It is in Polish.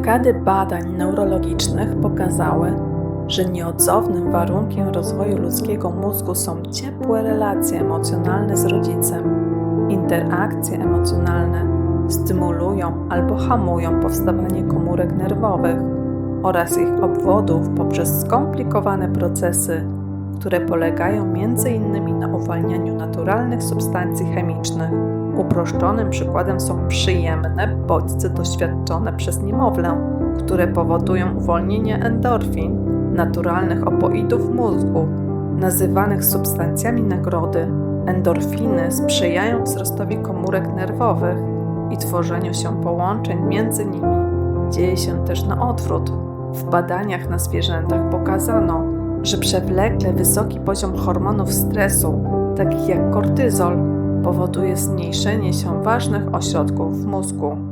Dekady badań neurologicznych pokazały, że nieodzownym warunkiem rozwoju ludzkiego mózgu są ciepłe relacje emocjonalne z rodzicem. Interakcje emocjonalne stymulują albo hamują powstawanie komórek nerwowych oraz ich obwodów poprzez skomplikowane procesy, które polegają m.in. na uwalnianiu naturalnych substancji chemicznych. Uproszczonym przykładem są przyjemne bodźce doświadczone przez niemowlę, które powodują uwolnienie endorfin, naturalnych opoidów mózgu, nazywanych substancjami nagrody. Endorfiny sprzyjają wzrostowi komórek nerwowych i tworzeniu się połączeń między nimi. Dzieje się też na odwrót. W badaniach na zwierzętach pokazano, że przewlekle wysoki poziom hormonów stresu, takich jak kortyzol, powoduje zmniejszenie się ważnych ośrodków w mózgu.